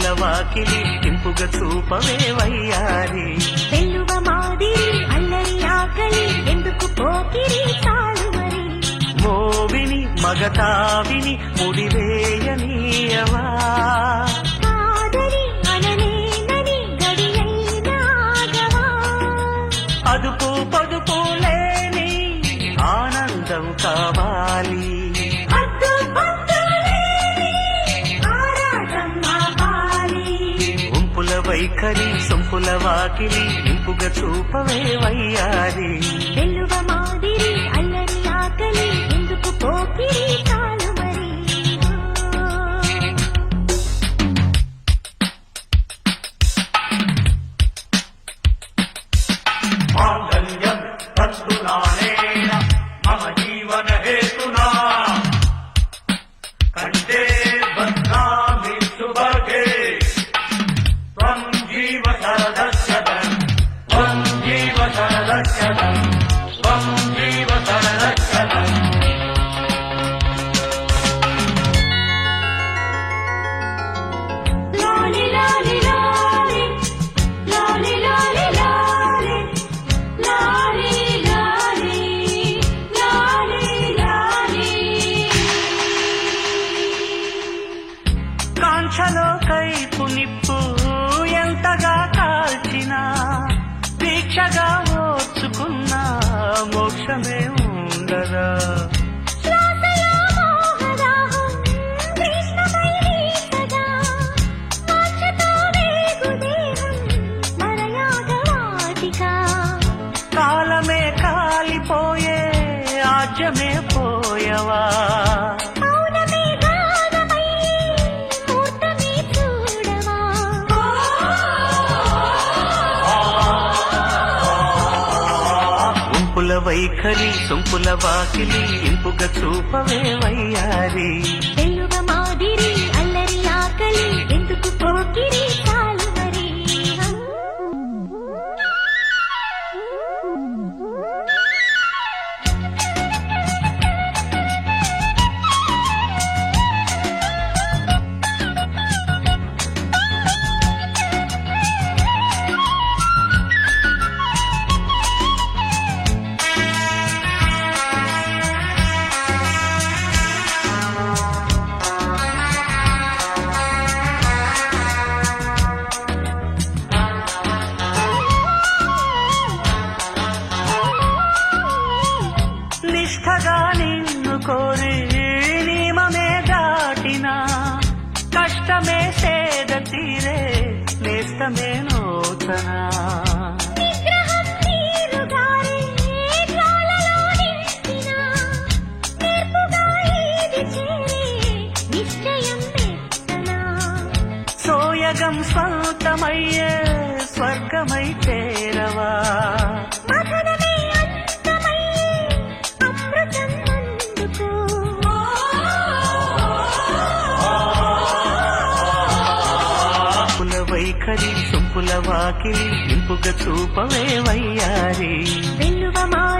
వాకిలి ఇంపుగా చూపవే వయ్యారి. వెల్లువ మాదిరి అల్లరి ఆకలి ఎందుకు పోకిరి మోవిని మగతావిని అననేనని గడియైనాగవా అదుపు వైఖరి సొంపుల వాకిలి ఇంపుగా చూపవే వయ్యారి. వెల్లువ మాదిరి అల్లరి ఆకలి ఎందుకు పోకిరి చాలు మరి? మాంగళ్యం తంతునానేన మమ జీవన హేతునా. కంటే కాంక్షలో కైపు నిప్పు ఎంతగా శ్రద్ధగా ఓర్చుకున్నా మోక్షమే ఉండదా? కాలమే కాలిపోయే ఆజ్యమే పోయవా? ఉంపుల వైఖరి సొంపుల వాకిలి ఇంపుగా చూపవే వయ్యారి. వెల్లువ కష్టమే సేద తీరే నేస్తమే నూతన. సోయగం స్వంతమయ్యే స్వర్గమై చేరవా. వైఖరి సొంపుల వాకిలి ఇంపుగా చూపవే వయ్యారి. వెల్లువ మాదిరి